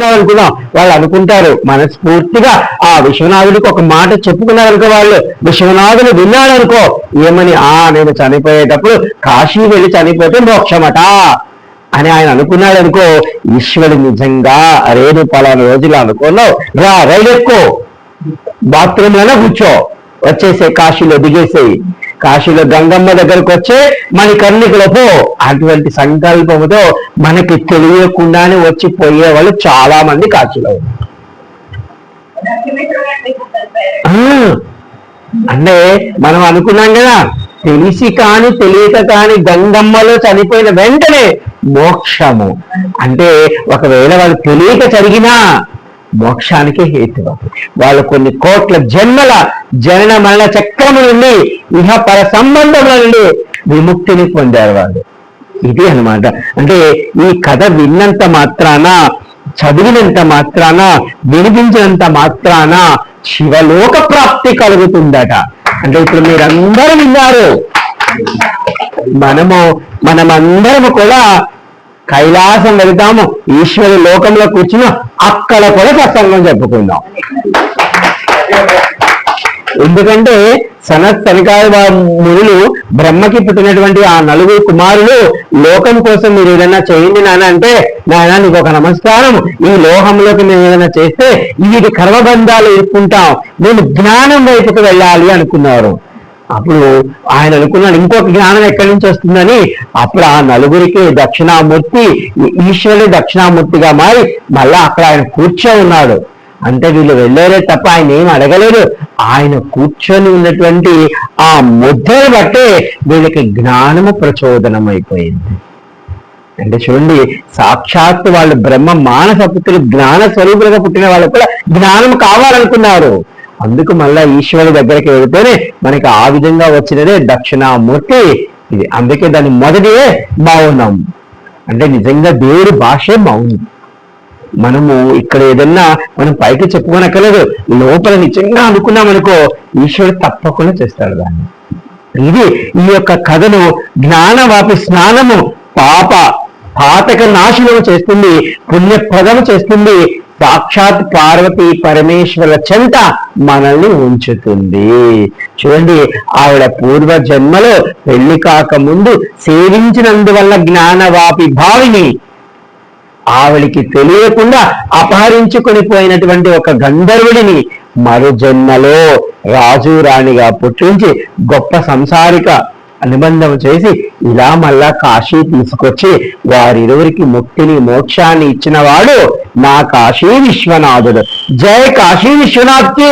చెప్పుకున్నారనుకున్నాం వాళ్ళు అనుకుంటారు. మనస్ఫూర్తిగా ఆ విశ్వనాథుడికి ఒక మాట చెప్పుకున్నారనుకో వాళ్ళు. విశ్వనాథుడు విన్నాడు అనుకో ఏమని? ఆ నేను చనిపోయేటప్పుడు కాశీ వెళ్ళి చనిపోతే మోక్షమట అని ఆయన అనుకున్నాడు అనుకో ఈశ్వరుడు నిజంగా రేణు పలానా రోజులు అనుకున్నావు. రా రైలు ఎక్కువ బాత్రూమ్లోనే కూర్చో. వచ్చేసే కాశీలో దిగేసేయి. కాశీలో గంగమ్మ దగ్గరకు వచ్చే మన కర్ణికులపో అటువంటి సంకల్పముతో మనకి తెలియకుండానే వచ్చి పోయే వాళ్ళు చాలా మంది కాశీలో అంటే మనం అనుకున్నాం కదా తెలిసి కాని తెలియక కాని గంగమ్మలో చనిపోయిన వెంటనే మోక్షము. అంటే ఒకవేళ వాళ్ళు తెలియక జరిగినా మోక్షానికి హేతు వాళ్ళు కొన్ని కోట్ల జన్మల జనన మరణ చక్రము నుండి ఇహ పర సంబంధముల నుండి విముక్తిని పొందారు వాళ్ళు. ఇది అన్నమాట. అంటే ఈ కథ విన్నంత మాత్రాన చదివినంత మాత్రాన వినిపించినంత మాత్రాన శివలోక ప్రాప్తి కలుగుతుందట. అంటే ఇప్పుడు మీరందరూ విన్నారు. మనము మనమందరము కూడా కైలాసం వెళ్తాము. ఈశ్వరు లోకంలో కూర్చుని అక్కడ కూడా ప్రసంగం చెప్పుకుందాం. ఎందుకంటే సనత్ తనికాయ మునులు బ్రహ్మకి పుట్టినటువంటి ఆ నలుగురు కుమారులు లోకం కోసం మీరు ఏదైనా చేయండి నాన్న అంటే నాయన నీకు ఒక నమస్కారం. ఈ లోహంలోకి మేము ఏదైనా చేస్తే వీటి కర్మబంధాలు ఇరుక్కుంటాం మేము జ్ఞానం వైపుకు వెళ్ళాలి అనుకున్నారు. అప్పుడు ఆయన అనుకున్నాడు ఇంకొక జ్ఞానం ఎక్కడి నుంచి వస్తుందని? అప్పుడు ఆ నలుగురికి దక్షిణామూర్తి ఈశ్వరుడు దక్షిణామూర్తిగా మారి మళ్ళా అక్కడ ఆయన కూర్చో ఉన్నాడు. అంటే వీళ్ళు వెళ్ళారే తప్ప ఆయన ఏం అడగలేదు. ఆయన కూర్చొని ఉన్నటువంటి ఆ ముద్దను బట్టే వీళ్ళకి జ్ఞానము ప్రచోదనం అయిపోయింది అంటే చూడండి సాక్షాత్ వాళ్ళు బ్రహ్మ మానస పుత్రులు జ్ఞాన స్వరూపులుగా పుట్టిన వాళ్ళు కూడా జ్ఞానం కావాలనుకున్నారు. అందుకు మళ్ళా ఈశ్వరుడి దగ్గరికి వెళితేనే మనకి ఆ విధంగా వచ్చినదే దక్షిణామూర్తి. ఇది అందుకే దాని మొదటిదే మౌనం. అంటే నిజంగా దేవుడి భాషే మౌనం. మనము ఇక్కడ ఏదన్నా మనం పైకి చెప్పుకోనక్కర్లేదు. లోపల నిజంగా అనుకున్నాం అనుకో ఈశ్వరుడు తప్పకుండా చేస్తాడు దాన్ని. ఇది ఈ యొక్క కథను జ్ఞానవాపి స్నానము పాప పాతక నాశనము చేస్తుంది పుణ్యప్రదము చేస్తుంది సాక్షాత్ పార్వతి పరమేశ్వర చెంత మనల్ని ఉంచుతుంది. చూడండి ఆవిడ పూర్వ జన్మలో పెళ్ళి కాక ముందు సేవించినందువల్ల జ్ఞానవాపి భావిని ఆవిడికి తెలియకుండా అపహరించుకొని పోయినటువంటి ఒక గంధర్వుడిని మరు జన్మలో రాజు రాణిగా పుట్టించి గొప్ప సంసారిక అనుబంధం చేసి ఇలా మళ్ళా కాశీ తీసుకొచ్చి వారిరువురికి ముక్తిని మోక్షాన్ని ఇచ్చిన వాడు నా కాశీ విశ్వనాథుడు. జయ కాశీ విశ్వనాథ్కి!